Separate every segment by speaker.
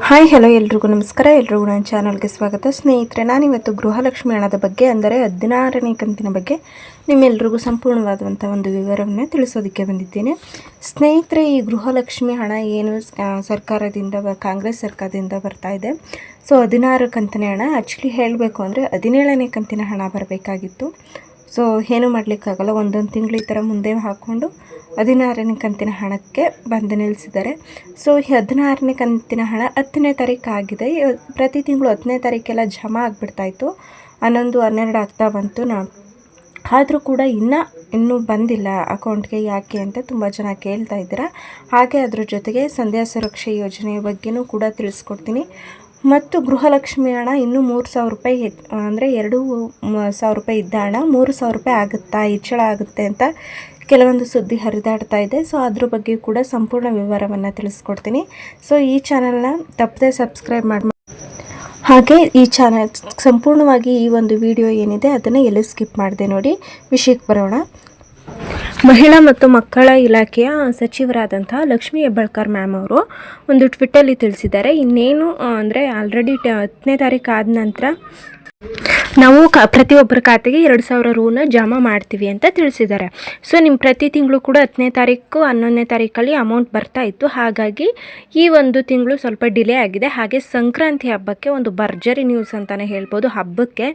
Speaker 1: Hi hello ಎಲ್ರಿಗೂ ನಮಸ್ಕಾರ. ಎಲ್ರಿಗೂ ನನ್ನ ಚಾನಲ್ಗೆ ಸ್ವಾಗತ. ಸ್ನೇಹಿತರೆ, ನಾನಿವತ್ತು ಗೃಹಲಕ್ಷ್ಮಿ ಹಣದ ಬಗ್ಗೆ, ಅಂದರೆ ಹದಿನಾರನೇ ಕಂತಿನ ಬಗ್ಗೆ ನಿಮ್ಮೆಲ್ರಿಗೂ ಸಂಪೂರ್ಣವಾದಂಥ ಒಂದು ವಿವರವನ್ನು ತಿಳಿಸೋದಕ್ಕೆ ಬಂದಿದ್ದೇನೆ. ಸ್ನೇಹಿತರೆ, ಈ ಗೃಹಲಕ್ಷ್ಮಿ ಹಣ ಏನು ಸರ್ಕಾರದಿಂದ ಕಾಂಗ್ರೆಸ್ ಸರ್ಕಾರದಿಂದ ಬರ್ತಾ ಇದೆ. ಸೊ, ಹದಿನಾರು ಕಂತಿನ ಹಣ. ಆ್ಯಕ್ಚುಲಿ ಹೇಳಬೇಕು ಅಂದರೆ ಹದಿನೇಳನೇ ಕಂತಿನ ಹಣ ಬರಬೇಕಾಗಿತ್ತು. ಸೊ ಏನು ಮಾಡಲಿಕ್ಕಾಗಲ್ಲ, ಒಂದೊಂದು ತಿಂಗಳು ಈ ಥರ ಮುಂದೆ ಹಾಕ್ಕೊಂಡು ಹದಿನಾರನೇ ಕಂತಿನ ಹಣಕ್ಕೆ ಬಂದು ನಿಲ್ಲಿಸಿದ್ದಾರೆ ಸೊ ಈ ಹದಿನಾರನೇ ಕಂತಿನ ಹಣ ಹತ್ತನೇ ತಾರೀಕು ಆಗಿದೆ. ಪ್ರತಿ ತಿಂಗಳು ಹತ್ತನೇ ತಾರೀಕೆಲ್ಲ ಜಮಾ ಆಗಿಬಿಡ್ತಾಯಿತ್ತು ಹನ್ನೊಂದು, ಹನ್ನೆರಡು ಆಗ್ತಾ ಬಂತು. ನಾ ಆದರೂ ಕೂಡ ಇನ್ನೂ ಇನ್ನೂ ಬಂದಿಲ್ಲ ಅಕೌಂಟ್ಗೆ ಯಾಕೆ ಅಂತ ತುಂಬ ಜನ ಕೇಳ್ತಾ ಇದ್ದೀರಾ. ಹಾಗೆ ಅದ್ರ ಜೊತೆಗೆ ಸಂಧ್ಯಾ ಸುರಕ್ಷೆ ಯೋಜನೆಯ ಬಗ್ಗೆನೂ ಕೂಡ ತಿಳಿಸ್ಕೊಡ್ತೀನಿ. ಮತ್ತು ಗೃಹಲಕ್ಷ್ಮಿ ಹಣ ಇನ್ನೂ ಮೂರು ಸಾವಿರ ರೂಪಾಯಿ ಹೆಚ್ ಅಂದರೆ ಎರಡು ಸಾವಿರ ರೂಪಾಯಿ ಇದ್ದ ಹಣ ಮೂರು ಸಾವಿರ ರೂಪಾಯಿ ಆಗುತ್ತಾ ಹೆಚ್ಚಳ ಆಗುತ್ತೆ ಅಂತ ಕೆಲವೊಂದು ಸುದ್ದಿ ಹರಿದಾಡ್ತಾ ಇದೆ. ಸೊ ಅದ್ರ ಬಗ್ಗೆ ಕೂಡ ಸಂಪೂರ್ಣ ವಿವರವನ್ನು ತಿಳಿಸ್ಕೊಡ್ತೀನಿ. ಸೊ ಈ ಚಾನಲ್ನ ತಪ್ಪದೆ ಸಬ್ಸ್ಕ್ರೈಬ್ ಮಾಡಿ ಹಾಗೆ ಈ ಚಾನಲ್ ಸಂಪೂರ್ಣವಾಗಿ ಈ ಒಂದು ವಿಡಿಯೋ ಏನಿದೆ ಅದನ್ನು ಎಲ್ಲೂ ಸ್ಕಿಪ್ ಮಾಡಿದೆ ನೋಡಿ. ವಿಷಯಕ್ಕೆ ಬರೋಣ. ಮಹಿಳಾ ಮತ್ತು ಮಕ್ಕಳ ಇಲಾಖೆಯ ಸಚಿವರಾದಂತಹ ಲಕ್ಷ್ಮಿ ಹೆಬ್ಬಾಳ್ಕರ್ ಮ್ಯಾಮ್ ಅವರು ಒಂದು ಟ್ವಿಟ್ಟಲ್ಲಿ ತಿಳಿಸಿದ್ದಾರೆ. ಇನ್ನೇನು ಅಂದರೆ ಆಲ್ರೆಡಿ ಹತ್ತನೇ ತಾರೀಕು ಆದ ನಂತರ ನಾವು ಕ, ಪ್ರತಿಯೊಬ್ಬರ ಖಾತೆಗೆ ಎರಡು ಸಾವಿರ ರೂನ ಜಮಾ ಮಾಡ್ತೀವಿ ಅಂತ ತಿಳಿಸಿದ್ದಾರೆ. ಸೊ ನಿಮ್ಮ ಪ್ರತಿ ತಿಂಗಳು ಕೂಡ ಹತ್ತನೇ ತಾರೀಕು, ಹನ್ನೊಂದನೇ ತಾರೀಕಲ್ಲಿ ಅಮೌಂಟ್ ಬರ್ತಾ ಇತ್ತು. ಹಾಗಾಗಿ, ಈ ಒಂದು ತಿಂಗಳು ಸ್ವಲ್ಪ ಡಿಲೇ ಆಗಿದೆ. ಹಾಗೆ ಸಂಕ್ರಾಂತಿ ಹಬ್ಬಕ್ಕೆ ಒಂದು ಭರ್ಜರಿ ನ್ಯೂಸ್ ಅಂತಲೇ ಹೇಳ್ಬೋದು ಹಬ್ಬಕ್ಕೆ.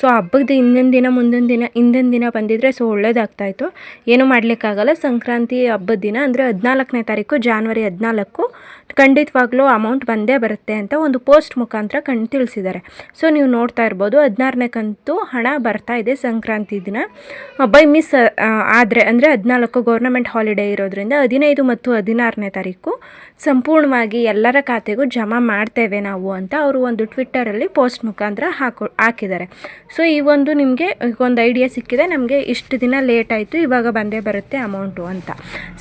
Speaker 1: ಸೊ ಹಬ್ಬದ ಹಿಂದಿನ ದಿನ, ಮುಂದಿನ ದಿನ, ಹಿಂದಿನ ದಿನ ಬಂದಿದ್ರೆ ಸೊ ಒಳ್ಳೇದಾಗ್ತಾಯಿತ್ತು ಏನು ಏನೂ ಮಾಡಲಿಕ್ಕಾಗಲ್ಲ. ಸಂಕ್ರಾಂತಿ ಹಬ್ಬದ ದಿನ ಅಂದರೆ ಹದಿನಾಲ್ಕನೇ ತಾರೀಕು ಜಾನ್ವರಿ ಹದಿನಾಲ್ಕು, ಖಂಡಿತವಾಗ್ಲೂ ಅಮೌಂಟ್ ಬಂದೇ ಬರುತ್ತೆ ಅಂತ ಒಂದು ಪೋಸ್ಟ್ ಮುಖಾಂತರ ಕಣ್, ತಿಳಿಸಿದ್ದಾರೆ. ಸೊ ನೀವು ನೋಡ್ತಾ ಇರ್ಬೋದು ಹದಿನಾರನೇ ಕಂತು ಹಣ ಬರ್ತಾ ಇದೆ ಸಂಕ್ರಾಂತಿ ದಿನ. ಬೈ ಮಿಸ್ ಆದರೆ ಅಂದರೆ ಹದಿನಾಲ್ಕು ಗೌರ್ನಮೆಂಟ್ ಹಾಲಿಡೇ ಇರೋದ್ರಿಂದ ಹದಿನೈದು ಮತ್ತು ಹದಿನಾರನೇ ತಾರೀಕು ಸಂಪೂರ್ಣವಾಗಿ ಎಲ್ಲರ ಖಾತೆಗೂ ಜಮಾ ಮಾಡ್ತೇವೆ ನಾವು ಅಂತ ಅವರು ಒಂದು ಟ್ವಿಟ್ಟರಲ್ಲಿ ಪೋಸ್ಟ್ ಮುಖಾಂತರ ಹಾಕೊ, ಹಾಕಿದ್ದಾರೆ. ಸೊ ಈ ಒಂದು ನಿಮಗೆ ಒಂದು ಐಡಿಯಾ ಸಿಕ್ಕಿದೆ, ನಮಗೆ ಇಷ್ಟು ದಿನ ಲೇಟ್ ಆಯಿತು, ಇವಾಗ ಬಂದೇ ಬರುತ್ತೆ ಅಮೌಂಟು ಅಂತ.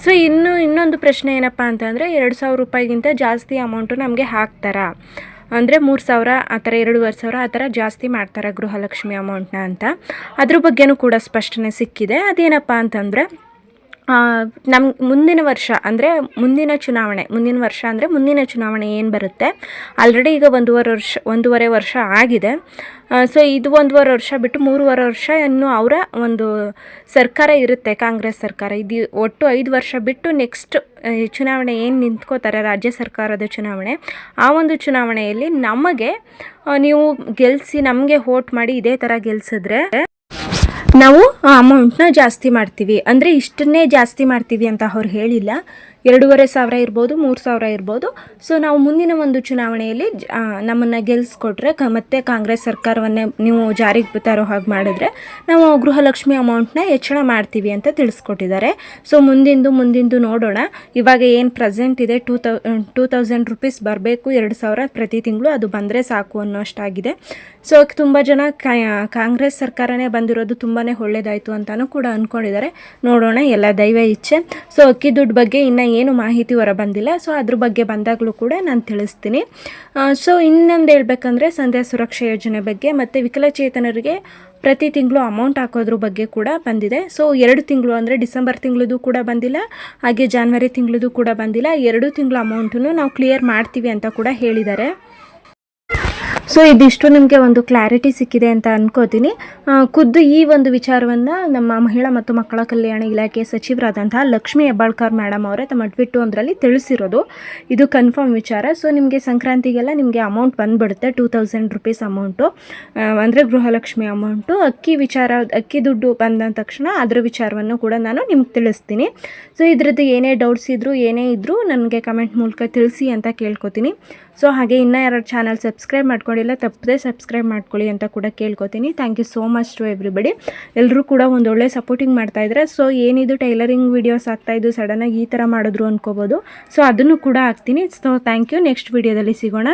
Speaker 1: ಸೊ ಇನ್ನು ಇನ್ನೊಂದು ಪ್ರಶ್ನೆ ಏನಪ್ಪ ಅಂತಂದರೆ ಎರಡು ಸಾವಿರ ರೂಪಾಯಿಗಿಂತ ಜಾಸ್ತಿ ಅಮೌಂಟು ನಮಗೆ ಹಾಕ್ತಾರಾ? ಅಂದರೆ ಮೂರು ಸಾವಿರ, ಆ ಥರ ಎರಡೂವರೆ ಸಾವಿರ, ಆ ಥರ ಜಾಸ್ತಿ ಮಾಡ್ತಾರೆ ಗೃಹಲಕ್ಷ್ಮಿ ಅಮೌಂಟ್ನ ಅಂತ. ಅದ್ರ ಬಗ್ಗೆನೂ ಕೂಡ ಸ್ಪಷ್ಟನೆ ಸಿಕ್ಕಿದೆ. ಅದೇನಪ್ಪ ಅಂತಂದರೆ ನಮ್ಮ ಮುಂದಿನ ವರ್ಷ ಅಂದರೆ ಮುಂದಿನ ಚುನಾವಣೆ, ಮುಂದಿನ ವರ್ಷ ಅಂದರೆ ಮುಂದಿನ ಚುನಾವಣೆ ಏನು ಬರುತ್ತೆ? ಆಲ್ರೆಡಿ ಈಗ ಒಂದೂವರೆ ವರ್ಷ ಒಂದೂವರೆ ವರ್ಷ ಆಗಿದೆ. ಸೊ ಇದು ಒಂದೂವರೆ ವರ್ಷ ಬಿಟ್ಟು ಮೂರುವರೆ ವರ್ಷ ಇನ್ನು ಅವರ ಒಂದು ಸರ್ಕಾರ ಇರುತ್ತೆ, ಕಾಂಗ್ರೆಸ್ ಸರ್ಕಾರ. ಇದು ಒಟ್ಟು ಐದು ವರ್ಷ ಬಿಟ್ಟು ನೆಕ್ಸ್ಟ್ ಚುನಾವಣೆ ಏನು ನಿಂತ್ಕೋತಾರೆ, ರಾಜ್ಯ ಸರ್ಕಾರದ ಚುನಾವಣೆ, ಆ ಒಂದು ಚುನಾವಣೆಯಲ್ಲಿ ನಮಗೆ ನೀವು ಗೆಲ್ಲಿಸಿ ನಮಗೆ ವೋಟ್ ಮಾಡಿ ಇದೇ ಥರ ಗೆಲ್ಸಿದ್ರೆ ನಾವು ಅಮೌಂಟ್ನ ಜಾಸ್ತಿ ಮಾಡ್ತೀವಿ. ಅಂದರೆ ಇಷ್ಟನ್ನೇ ಜಾಸ್ತಿ ಮಾಡ್ತೀವಿ ಅಂತ ಅವ್ರು ಹೇಳಿಲ್ಲ. ಎರಡೂವರೆ ಸಾವಿರ ಇರ್ಬೋದು, ಮೂರು ಸಾವಿರ ಇರ್ಬೋದು. ಸೊ ನಾವು ಮುಂದಿನ ಒಂದು ಚುನಾವಣೆಯಲ್ಲಿ ನಮ್ಮನ್ನು ಗೆಲ್ಲಿಸ್ಕೊಟ್ರೆ ಕ, ಮತ್ತೆ ಕಾಂಗ್ರೆಸ್ ಸರ್ಕಾರವನ್ನೇ ನೀವು ಜಾರಿಗೆ ತರೋ ಹಾಗೆ ಮಾಡಿದ್ರೆ ನಾವು ಗೃಹಲಕ್ಷ್ಮಿ ಅಮೌಂಟ್ನ ಹೆಚ್ಚಳ ಮಾಡ್ತೀವಿ ಅಂತ ತಿಳಿಸ್ಕೊಟ್ಟಿದ್ದಾರೆ. ಸೊ ಮುಂದಿಂದು ಮುಂದಿಂದು ನೋಡೋಣ. ಇವಾಗ ಏನು ಪ್ರೆಸೆಂಟ್ ಇದೆ, two thou two thousand rupees ಬರಬೇಕು, ಎರಡು ಸಾವಿರ ಪ್ರತಿ ತಿಂಗಳು, ಅದು ಬಂದರೆ ಸಾಕು ಅನ್ನೋಷ್ಟಾಗಿದೆ. ಸೊ ತುಂಬ ಜನ ಕಾಂಗ್ರೆಸ್ ಸರ್ಕಾರನೇ ಬಂದಿರೋದು ತುಂಬಾ ಒಳ್ಳೆಯದಾಯಿತು ಅಂತಲೂ ಕೂಡ ಅಂದ್ಕೊಂಡಿದ್ದಾರೆ ನೋಡೋಣ, ಎಲ್ಲ ದೈವ ಇಚ್ಛೆ. ಸೊ ಅಕ್ಕಿ ದುಡ್ಡು ಬಗ್ಗೆ ಇನ್ನು ಏನು ಮಾಹಿತಿ ಹೊರ ಬಂದಿಲ್ಲ ಸೊ ಅದ್ರ ಬಗ್ಗೆ ಬಂದಾಗಲೂ ಕೂಡ ನಾನು ತಿಳಿಸ್ತೀನಿ. ಸೊ ಇನ್ನೊಂದು ಹೇಳ್ಬೇಕಂದ್ರೆ ಸಂಧ್ಯಾ ಸುರಕ್ಷಾ ಯೋಜನೆ ಬಗ್ಗೆ ಮತ್ತು ವಿಕಲಚೇತನರಿಗೆ ಪ್ರತಿ ತಿಂಗಳು ಅಮೌಂಟ್ ಹಾಕೋದ್ರ ಬಗ್ಗೆ ಕೂಡ ಬಂದಿದೆ. ಸೊ ಎರಡು ತಿಂಗಳು ಅಂದರೆ ಡಿಸೆಂಬರ್ ತಿಂಗಳದು ಕೂಡ ಬಂದಿಲ್ಲ, ಹಾಗೆ ಜಾನ್ವರಿ ತಿಂಗಳದು ಕೂಡ ಬಂದಿಲ್ಲ. ಎರಡು ತಿಂಗಳು ಅಮೌಂಟನ್ನು ನಾವು ಕ್ಲಿಯರ್ ಮಾಡ್ತೀವಿ ಅಂತ ಕೂಡ ಹೇಳಿದ್ದಾರೆ. ಸೊ ಇದಿಷ್ಟು ನಿಮಗೆ ಒಂದು ಕ್ಲಾರಿಟಿ ಸಿಕ್ಕಿದೆ ಅಂತ ಅನ್ಕೋತೀನಿ. ಖುದ್ದು ಈ ಒಂದು ವಿಚಾರವನ್ನು ನಮ್ಮ ಮಹಿಳಾ ಮತ್ತು ಮಕ್ಕಳ ಕಲ್ಯಾಣ ಇಲಾಖೆ ಸಚಿವರಾದಂತಹ ಲಕ್ಷ್ಮೀ ಹೆಬ್ಬಾಳ್ಕರ್ ಮೇಡಮ್ ಅವರೇ ತಮ್ಮ ಟ್ವಿಟ್ಟು ಒಂದರಲ್ಲಿ ತಿಳಿಸಿರೋದು. ಇದು ಕನ್ಫರ್ಮ್ ವಿಚಾರ. ಸೊ ನಿಮಗೆ ಸಂಕ್ರಾಂತಿಗೆಲ್ಲ ನಿಮಗೆ ಅಮೌಂಟ್ ಬಂದುಬಿಡುತ್ತೆ ಟೂ ತೌಸಂಡ್ ರುಪೀಸ್ ಅಮೌಂಟು ಅಂದರೆ ಗೃಹಲಕ್ಷ್ಮಿ ಅಮೌಂಟು ಅಕ್ಕಿ ವಿಚಾರ, ಅಕ್ಕಿ ದುಡ್ಡು ಬಂದ ತಕ್ಷಣ ಅದರ ವಿಚಾರವನ್ನು ಕೂಡ ನಾನು ನಿಮ್ಗೆ ತಿಳಿಸ್ತೀನಿ. ಸೊ ಇದ್ರದ್ದು ಏನೇ ಡೌಟ್ಸ್ ಇದ್ದರೂ ಏನೇ ಇದ್ದರೂ ನನಗೆ ಕಮೆಂಟ್ ಮೂಲಕ ತಿಳಿಸಿ ಅಂತ ಕೇಳ್ಕೊತೀನಿ. ಸೊ ಹಾಗೆ ಇನ್ನೂ ಯಾರು ಚಾನಲ್ ಸಬ್ಸ್ಕ್ರೈಬ್ ಮಾಡ್ಕೊಂಡಿಲ್ಲ ತಪ್ಪದೆ ಸಬ್ಸ್ಕ್ರೈಬ್ ಮಾಡ್ಕೊಳ್ಳಿ ಅಂತ ಕೂಡ ಕೇಳ್ಕೊತೀನಿ. Thank you so much to everybody ಎಲ್ಲರೂ ಕೂಡ ಒಂದು ಒಳ್ಳೆ ಸಪೋರ್ಟಿಂಗ್ ಮಾಡ್ತಾಯಿದ್ರೆ ಸೊ ಏನಿದು ಟೈಲರಿಂಗ್ ವೀಡಿಯೋಸ್ ಆಗ್ತಾಯಿದ್ದು ಸಡನ್ನಾಗಿ ಈ ಥರ ಮಾಡಿದ್ರು ಅಂದ್ಕೋಬೋದು ಸೊ ಅದನ್ನು ಕೂಡ ಹಾಕ್ತೀನಿ. ಸೊ ಥ್ಯಾಂಕ್ ಯು ನೆಕ್ಸ್ಟ್ ವೀಡಿಯೋದಲ್ಲಿ ಸಿಗೋಣ.